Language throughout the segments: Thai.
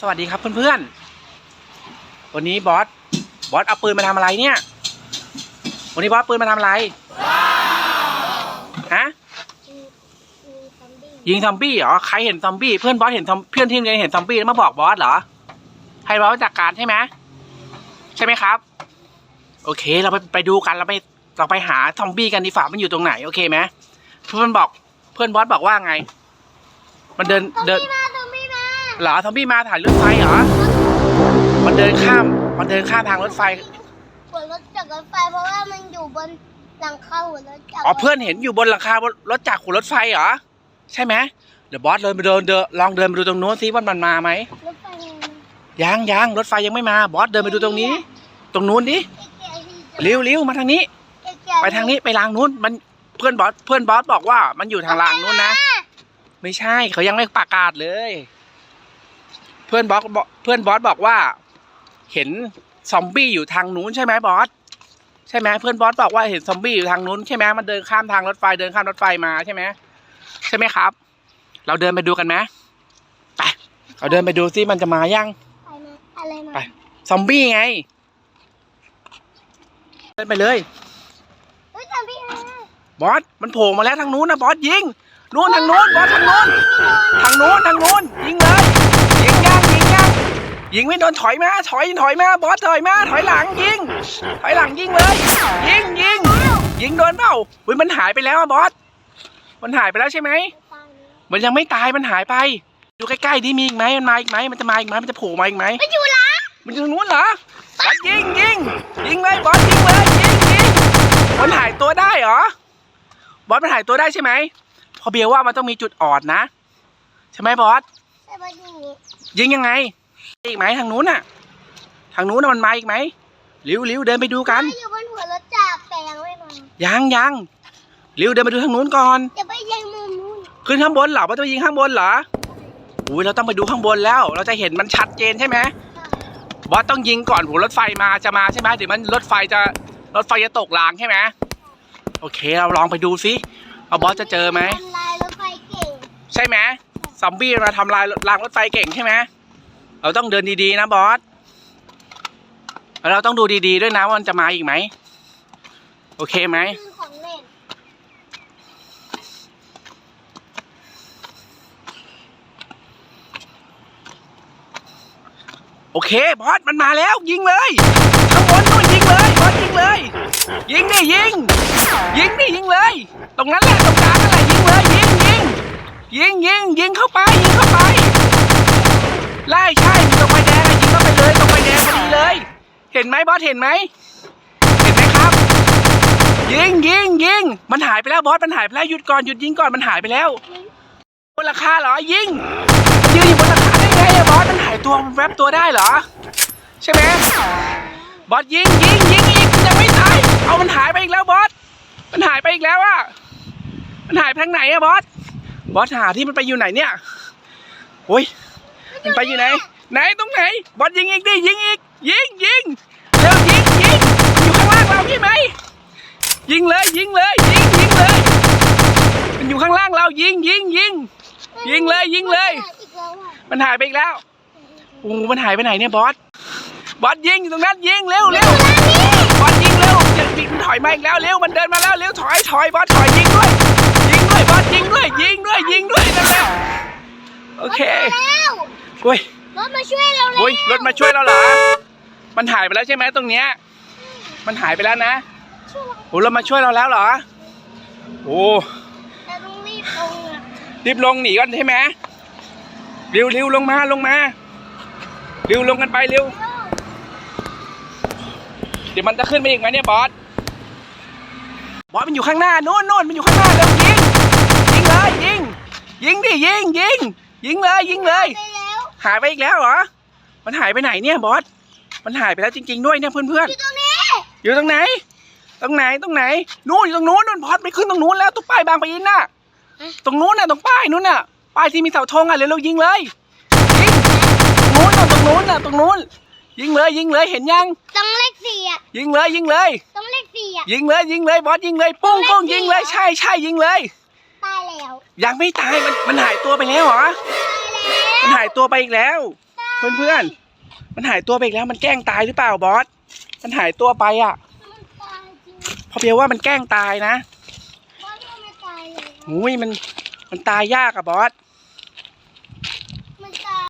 สวัสดีครับเพื่อนๆ วันนี้บอส บอสเอาปืนมาทำอะไรเนี่ย วันนี้บอสปืนมาทำอะไร ฮะ ยิงซอมบี้เหรอ ใครเห็นซอมบี้ เพื่อนบอสเห็นเพื่อนที่โรงเรียนเห็นซอมบี้แล้วมาบอกบอสเหรอ ให้บอสจัดการใช่ไหมใช่ไหมครับ โอเค เราไปไปดูกัน เราไป เราไปหาซอมบี้กันดีฝ่ามันอยู่ตรงไหน โอเคไหมเพื่อนบอก เพื่อนบอสบอกว่าไง มันเดิน เดิน หรอซอมบี้มาถ่ายรถไฟเหรอ มันเดินข้าม มันเดินข้ามทางรถไฟหัวรถจักรรถไฟเพราะว่ามันอยู่บนหลังคาหัวรถจักรอ๋อเพื่อนเห็นอยู่บนหลังคาบนรถจักรของรถไฟเหรอ ใช่ไหมเดี๋ยวบอสเดินไปเดินเดินลองเดินไปดูตรงโน้นซิว่ามันมาไหมรถไฟไงยังยังรถไฟยังไม่มา บอสเดินไปดูตรงนี้ ตรงนู้นดิเร็วเร็วมาทางนี้ ไปทางนี้ไปรางนู้น มันเพื่อนบอสเพื่อนบอสบอกว่ามันอยู่ทางรางนู้นนะ ไม่ใช่เขายังไม่ประกาศเลย เพื่อนบอสบอกเพื่อนบอสบอกว่า เห็นซอมบี้อยู่ทางนู้นใช่ไหมบอสใช่ไหมเพื่อนบอสบอกว่าเห็นซอมบี้อยู่ทางนู้นใช่ไหมมันเดินข้ามทางรถไฟเดินข้ามรถไฟมาใช่ไหมใช่ไหมครับ เราเดินไปดูกันไหมไปเราเดินไปดูซิมันจะมายังไปมาอะไรมาไปซอมบี้ไงเดินไปเลยเฮ้ยจำพี่มาบอสมันโผล่มาแล้วทางนู้นนะบอสยิงนู้นทางนู้นบอสทางนู้นทางนู้นทางนู้นยิงเลยยิงย่างยิงย่าง ยิงไม่โดนถอยมาถอยถอยมาบอสถอยมาถอยหลังยิง ถอยหลังยิงเลย ยิงยิงยิงโดนเปล่าอุ้ยมันหายไปแล้วอะบอสมันหายไปแล้วใช่ไหมมันยังไม่ตายมันหายไปดูใกล้ๆดิมีอีกไหมมันมาอีกไหมมันจะมาอีกไหมมันจะโผล่มาอีกไหมมันอยู่หลังมันอยู่ทางนู้นเหรอบอสยิงยิงยิงเลยบอสยิงเลยยิงยิงมันหายตัวได้เหรอบอสมันหายตัวได้ใช่ไหมพอเบียร์ว่ามันต้องมีจุดอ่อนนะ ใช่ไหมบอสแต่มันอยู่อย่างนี้ยิงยังไง อีกไหมทางนู้นน่ะ ทางนู้นน่ะมันมาอีกไหมริ้วริ้วเดินไปดูกันมันอยู่บนหัวรถจักรแต่ยังไม่มายังยังริ้วเดินไปดูทางนู้นก่อน จะไปยังมุมนู้นขึ้นข้างบนเหรอว่าจะยิงข้างบนเหรออุ้ยเราต้องไปดูข้างบนแล้ว เราจะเห็นมันชัดเจนใช่ไหมบอสต้องยิงก่อนหัวรถไฟมาจะมาใช่ไหมเดี๋ยวมันรถไฟจะรถไฟจะตกรางใช่ไหมโอเค เราลองไปดูซิว่าบอสจะเจอไหมทำลายรถไฟเก่ง ใช่ไหมซอมบี้มาทำลายรางรถไฟเก่งใช่ไหม เราต้องเดินดีๆนะบอสเราต้องดูดีๆด้วยนะว่ามันจะมาอีกไหม โอเคไหมคือของเล่นโอเคบอสมันมาแล้ว ยิงเลยข้างบนนู่นยิงเลยบอสยิงเลย ยิงดิยิง ยิงดิยิงเลย ตรงนั้นแหละตรงกลางนั่นแหละยิงเลยยิงยิงยิงยิงยิงเข้าไปยิงเข้าไป ไล่ใช่ตรงไฟแดงยิงเข้าไปเลยตรงไฟแดงพอดีเลย เห็นไหมบอสเห็นไหมเห็นไหมครับ ยิงยิงยิงมันหายไปแล้วบอสมันหายไปแล้วหยุดก่อนหยุดยิงก่อนมันหายไปแล้วบนราคาเหรอยิงยืนอยู่บนราคาได้ไงอะบอสมันหายตัวมันแวบตัวได้เหรอ ใช่ไหมบอสยิงยิงยิงอีกมันยังไม่ตายเอามันหายไปอีกแล้วบอสมันหายไปอีกแล้วอะมันหายไปทางไหนอะบอสบอสหาที่มันไปอยู่ไหนเนี่ยโอ้ย มันไปอยู่ไหน ไหนตรงไหน บอสยิงอีกดิยิงอีก ยิงยิงเร็วยิงยิงมันอยู่ข้างล่างเราใช่ไหม ยิงเลยยิงเลยยิงยิงเลย มันอยู่ข้างล่างเรายิงยิงยิง ยิงเลยยิงเลย มันหายไปอีกแล้วโอ้มันหายไปไหนเนี่ยบอส บอสยิงอยู่ตรงนั้นยิงเร็วเร็วบอสยิงเร็วเดี๋ยวมันถอยมาอีกแล้วเร็วมันเดินมาแล้วเร็วถอยถอยบอสถอยยิงด้วย ยิงด้วยบอสยิงด้วยยิงด้วยยิงด้วยนั่นแหละโอเค โอ้ยรถมาช่วยเราแล้วโอ้ยรถมาช่วยเราเหรอ มันหายไปแล้วใช่ไหมตรงเนี้ย มันหายไปแล้วนะช่วยเราโอ้รถมาช่วยเราแล้วเหรอ โอ้แต่ต้องรีบลงอะรีบลงหนีก่อนใช่ไหมเร็วเร็วลงมาลงมาเร็วลงกันไปเร็ว เดี๋ยวมันจะขึ้นไปอีกไหมเนี่ยบอส บอสมันอยู่ข้างหน้าโน่นโน่นมันอยู่ข้างหน้าเร็วยิงยิงเลยยิงยิงดิยิงยิงยิงเลยยิงเลยไปแล้ว หายไปอีกแล้วเหรอ มันหายไปไหนเนี่ยบอส มันหายไปแล้วจริง ๆ ด้วยเนี่ยเพื่อนอยู่ตรงนี้ๆอยู่ตรงไหน ตรงไหนตรงไหน นู่นอยู่ตรงนู้นนู่นบอสไปขึ้นตรงนู้นแล้วตรงป้ายบางปะอินน่ะ ตรงนู้นน่ะตรงป้ายนู้นน่ะ ป้ายที่มีเสาธงอะเร็วๆยิงเลยยิงตรงนู้นน่ะตรงนู้นน่ะตรงนู้น ยิงเลยยิงเลยเห็นยังต้องเลขสี่อะ ยิงเลยยิงเลยต้องเลขสี่อะ ยิงเลยยิงเลยบอสยิงเลยปุ้งปุ้งยิงเลยใช่ใช่ยิงเลย ตายแล้ว ยังไม่ตายมันมันหายตัวไปแล้วเหรอตายแล้ว มันหายตัวไปอีกแล้วตายเพื่อนเพื่อนๆมันหายตัวไปอีกแล้ว มันแกล้งตายหรือเปล่าบอส มันหายตัวไปอะมันตายจริงพอเบียว่ามันแกล้งตายนะบอสว่าไม่ตายเลยนะหุยมันมันตายยากอะบอสมันตาย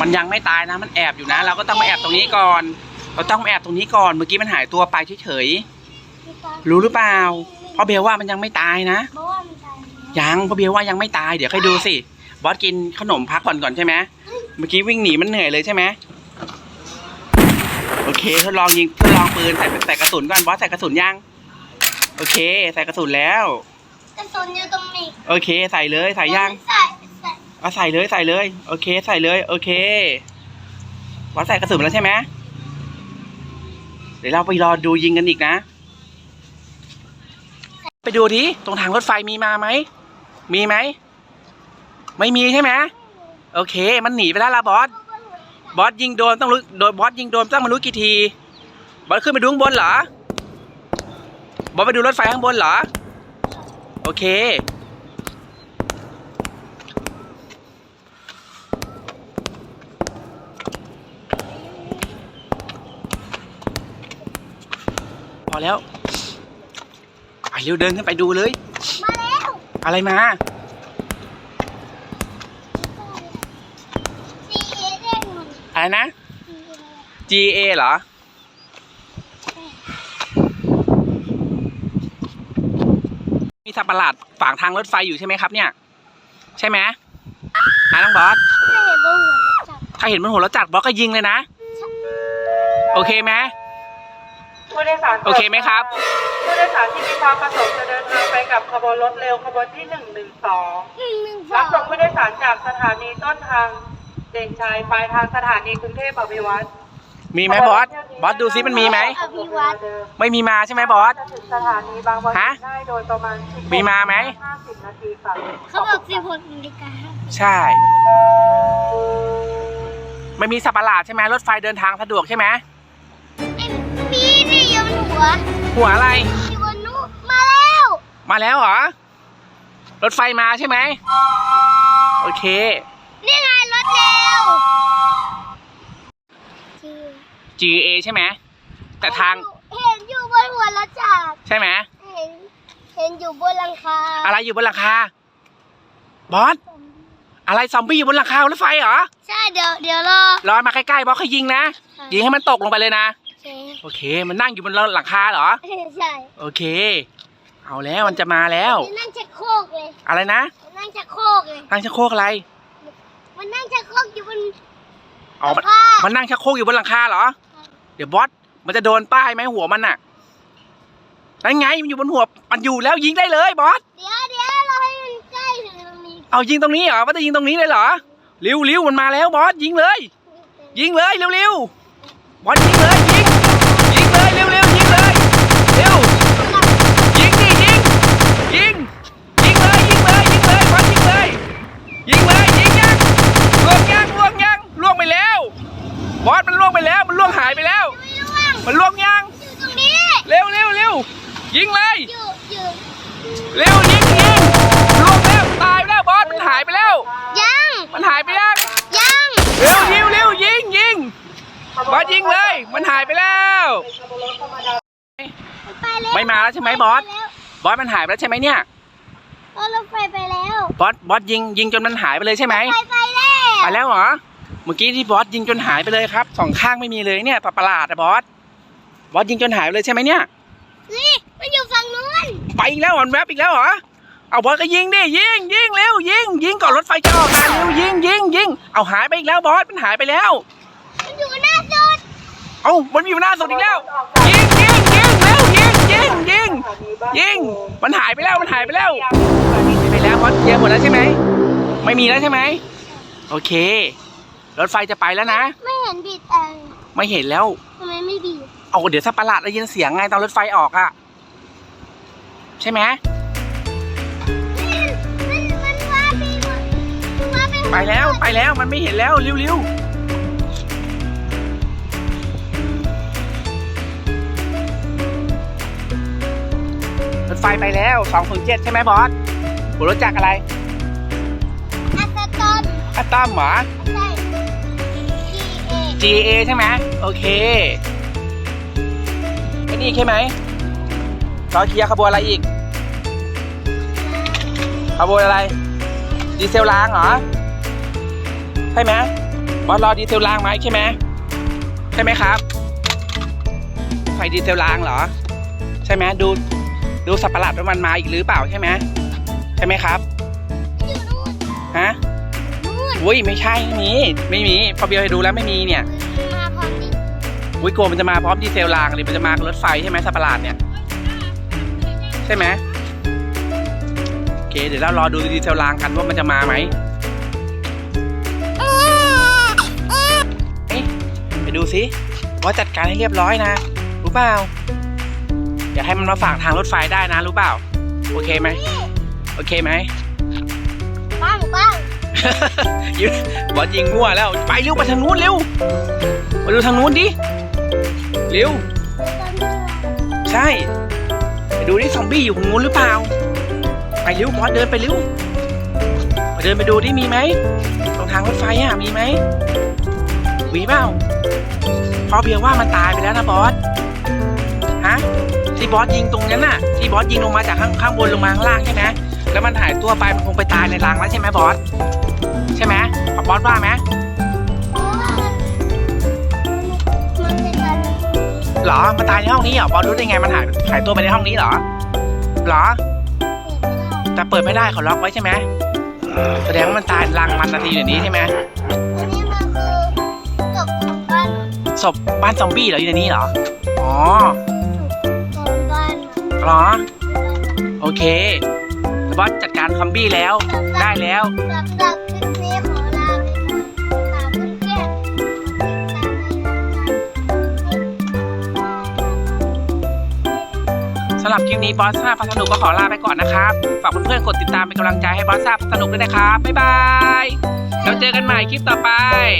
มันยังไม่ตายนะ มันแอบอยู่นะ เราก็ต้องมาแอบตรงนี้ก่อน เราต้องมาแอบตรงนี้ก่อน เมื่อกี้มันหายตัวไปเฉยมันตายๆรู้หรือเปล่าเพราะเบียว่ามันยังไม่ตายนะบอสว่ามันตายแล้วยังเพราะเบียว่ายังไม่ตาย เดี๋ยวค่อยดูสิ บอสกินขนมพักก่อนก่อนใช่ไหมเมื่อกี้วิ่งหนีมันเหนื่อยเลยใช่ไหมโอเคทดลองยิงทดลองปืนใส่ใส่กระสุนก่อนบอสใส่กระสุนยังโอเค ใส่กระสุนแล้ว กระสุนอยู่ตรงนี้โอเค ใส่เลยใส่ยังใส่ใส่เอาใส่เลยใส่เลย โอเค ใส่เลยโอเคบอสใส่กระสุนไปแล้วใช่ไหมเดี๋ยวเราไปรอดูยิงกันอีกนะ ไปดูดิตรงทางรถไฟมีมาไหมมีไหม ไม่มีใช่ไหมโอเค มันหนีไปแล้วล่ะบอสบอสยิงโดนต้องรู้โดนบอสยิงโดนต้องมารู้กี่ทีบอสขึ้นไปดูข้างบนเหรอบอสไปดูรถไฟข้างบนเหรอ โอเค พอแล้วไปเร็วเดินขึ้นไปดูเลย มาแล้ว อะไรมา สีเด้งหมด อะไรนะสี GA เหรอ มีสัตว์ประหลาดฝางทางรถไฟอยู่ใช่ไหมครับเนี่ย ใช่ไหมฮะน้องบอสไม่เห็นบนหัวรถจักรถ้าเห็นมันหัวรถจักรบอสก็ยิงเลยนะ โอเคไหมผู้โดยสารโอเคไหมครับ ผู้โดยสารที่มีความประสงค์จะเดินทางไปกับขบวนรถเร็วขบวนที่ 112หนึ่งหนึ่งสอรับส่งงผู้โดยสารจากสถานีต้นทาง เด่นชัยปลายทางสถานีกรุงเทพอภิวัตรมีไหมบอส บอสดูซิมันมีไหม อภิวัตรไม่มีมาใช่ไหมบอส จะถึงสถานีบางบอนฮะ ได้โดยประมาณ16มีมาไหม 50นาทีค่ะเขาบอกสิบหกนาฬิกาใช่ ไม่มีสัตว์ประหลาดใช่ไหมรถไฟเดินทางสะดวกใช่ไหมไอ้มีนี่อยู่บนหัวหัวอะไรอยู่บนนู้นมาแล้วมาแล้วเหรอ รถไฟมาใช่ไหม โอเค นี่ไงรถเร็ว GA ใช่ไหมแต่ทางเห็นอยู่บนหัวรถจักรใช่ไหมเห็นเห็นอยู่บนหลังคาอะไรอยู่บนหลังคาบอสอะไรซอมบี้อยู่บนหลังคารถไฟเหรอใช่เดี๋ยวเดี๋ยวรอรอมาใกล้ๆบอสเขายิงนะยิงให้มันตกลงไปเลยนะใช่โอเค มันนั่งอยู่บนหลังคาเหรอใช่โอเค เอาแล้วมันจะมาแล้วมันนั่งชักโครกเลย อะไรนะมันนั่งชักโครกเลยนั่งชักโครกอะไร มันนั่งชักโครกอยู่บนอ๋อมันผ้ามันนั่งชักโครกอยู่บนหลังคาเหรอ เดี๋ยวบอส มันจะโดนป้ายไหมหัวมันน่ะนั่นไงมันอยู่บนหัว มันอยู่แล้วยิงได้เลยบอส เดี๋ยวเดี๋ยวเราให้มันใกล้ถึงตรงนี้เอายิงตรงนี้เหรอว่าจะยิงตรงนี้เลยเหรอเร็วเร็วมันมาแล้วบอสยิงเลย ยิงเลยเร็วเร็วบอสยิงเลยยิงยิงเลยเร็วเร็วยิงเลยเร็วยิงดิยิงยิงยิงเลยยิงเลยยิงเลยบอสยิงเลยยิงเลยยิงยังล่วงยังล่วงยังล่วงไปแล้วบอสมันล่วงไปแล้วมันล่วงหายไปแล้ว ไม่ร่วง มันล่วงยัง อยู่ตรงนี้ เร็วเร็วเร็วยิงเลย อยู่อยู่ เร็วยิงยิงล่วงแล้วตายไปแล้วบอสมันหายไปแล้ว ยัง มันหายไปยัง ยัง เร็วยิงเร็วยิงยิงบอสยิงเลย มันหายไปแล้ว ไปแล้วไม่มาแล้วใช่ไหมบอส บอสมันหายไปแล้วใช่ไหมเนี่ยรถรถไฟไปแล้ว บอส บอสยิงยิงจนมันหายไปเลยใช่ไหมไปไปแล้ว ไปแล้วเหรอ เมื่อกี้ที่บอสยิงจนหายไปเลยครับสองข้างไม่มีเลยเนี่ยประหลาดอะบอส บอสยิงจนหายไปเลยใช่ไหมเนี่ย นี่มันอยู่ฝั่งนู้น ไปอีกแล้วเหรอแวบอีกแล้วเหรอ เอาบอสก็ยิงดิยิงยิงเร็วยิงยิงก่อนรถไฟจะออกมาเร็วยิงยิงยิง เอาหายไปอีกแล้วบอสมันหายไปแล้ว มันอยู่หน้าสุด เอามันอยู่หน้าสุดอีกแล้ว ยิงยิงยิงเร็วยิงยิงยิงยิงมันหายไปแล้วมันหายไปแล้วไปแล้วบอสเคลียร์หมดแล้วใช่ไหมไม่มีแล้วใช่ไหมโอเค รถไฟจะไปแล้วนะ ไม่เห็นบีบแต่ไม่เห็นแล้วทำไมไม่บีบเอาเดี๋ยวถ้าประหลาดได้ยินเสียงไงตอนรถไฟออกอะใช่ไหมมันมันว่าบีบมันว่าไปไปแล้วไปแล้วมันไม่เห็นแล้วเร็วๆ ไฟไปแล้ว207ใช่ไหมบอสหัวรถจักรอะไรอัสตอมอะต้อมเหรอ ใช่ GA ใช่ไหมโอเคไอ้นี่ใช่ไหมรอเคลียร์ขบวนอะไรอีก ขบวนอะไร ดีเซลรางเหรอ ใช่ไหมบอสรอดีเซลรางไหมใช่ไหมใช่ไหมครับ ไฟดีเซลรางเหรอ ใช่ไหมดู ดูสัตว์ประหลาดว่ามันมาอีกหรือเปล่าใช่ไหมใช่ไหมครับอยู่นู่นฮะนู่นอุ้ยไม่ใช่ไม่มีไม่มีพอเบียร์ไปดูแล้วไม่มีเนี่ยมาพร้อมดิอุ้ยโกลัวมันจะมาพร้อมดีเซลรางหรือมันจะมากับรถไฟใช่ไหมสัตว์ประหลาดเนี่ยใช่ไหมโอเค เดี๋ยวเรารอดูดีเซลรางกันว่ามันจะมาไหมเอ๊ะไปดูสิว่าจัดการให้เรียบร้อยนะรู้เปล่า อย่าให้มันมาฝากทางรถไฟได้นะรู้เปล่า โอเคไหมโอเคไหมปังปังยิงบอลยิงมั่วแล้ว ไปเร็วไปทางนู้นเร็ว มาดูทางนู้นดิ เร็ว ใช่ไปดูดิซอมบี้อยู่ตรงนู้นหรือเปล่า ไปเร็วบอสเดินไปเร็วไปเดินไปดูดิมีไหมตรงทางรถไฟอะมีไหมมีเปล่าพอเบียร์ว่ามันตายไปแล้วนะบอสฮะ ที่บอสยิงตรงนั้นน่ะที่บอสยิงลงมาจากข้างข้างบนลงมาข้างล่างใช่ไหมแล้วมันหายตัวไปมันคงไปตายในรังแล้วใช่ไหมบอสใช่ไหมบอสว่าไหมเพราะว่ามันเป็นการเหรอมันตายในห้องนี้เหรอบอสรู้ได้ไงมันหายหายตัวไปในห้องนี้เหรอเหรอ แต่เปิดไม่ได้เขาล็อกไว้ใช่ไหมแสดงว่ามันตายรังมันนาทีเดี๋ยวนี้ใช่ไหมอันนี้มันคือจบของบ้านศพบ้านซอมบี้เหรออยู่ในนี้เหรอ อ๋อของบ้าน เหรอ โอเคบอสจัดการซอมบี้แล้ว ได้แล้ว สำหรับคลิปนี้ขอลาไปก่อนฝากเพื่อนๆติดตามสำหรับคลิปนี้บอสซ่าพัสนุกก็ขอลาไปก่อนนะครับ ฝากเพื่อนๆกดติดตามเป็นกำลังใจให้บอสซ่าพัสนุกด้วยนะครับ บ๊ายบายแล้วเจอกันใหม่คลิปต่อไปด้วย